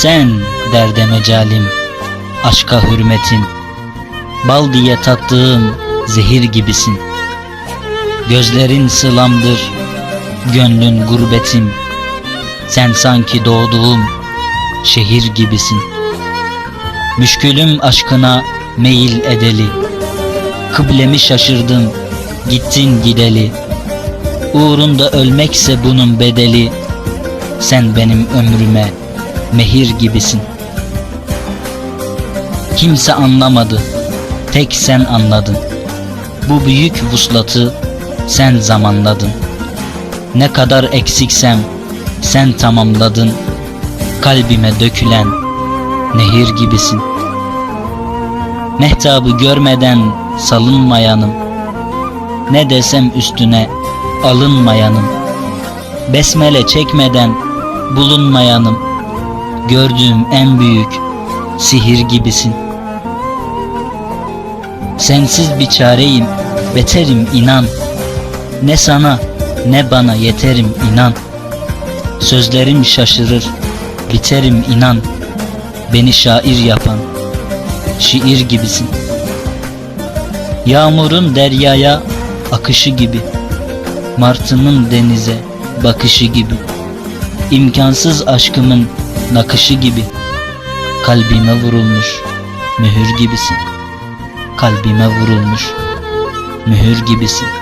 Sen derde mecalim, aşka hürmetim, bal diye tattığım zehir gibisin. Gözlerin sılamdır, gönlün gurbetim, sen sanki doğduğum şehir gibisin. Müşkülüm aşkına meyil edeli, kıblemi şaşırdım, gittin gideli. Uğrunda ölmekse bunun bedeli, sen benim ömrüme mehir gibisin. Kimse anlamadı, tek sen anladın. Bu büyük vuslatı sen zamanladın. Ne kadar eksiksem sen tamamladın. Kalbime dökülen nehir gibisin. Mehtabı görmeden salınmayanım. Ne desem üstüne alınmayanım. Besmele çekmeden bulunmayanım. Gördüğüm en büyük sihir gibisin. Sensiz bir çareyim, beterim inan. Ne sana ne bana yeterim inan. Sözlerim şaşırır, biterim inan. Beni şair yapan şiir gibisin. Yağmurun deryaya akışı gibi. Martının denize bakışı gibi. İmkansız aşkımın nakışı gibi. Kalbime vurulmuş mühür gibisin. Kalbime vurulmuş mühür gibisin.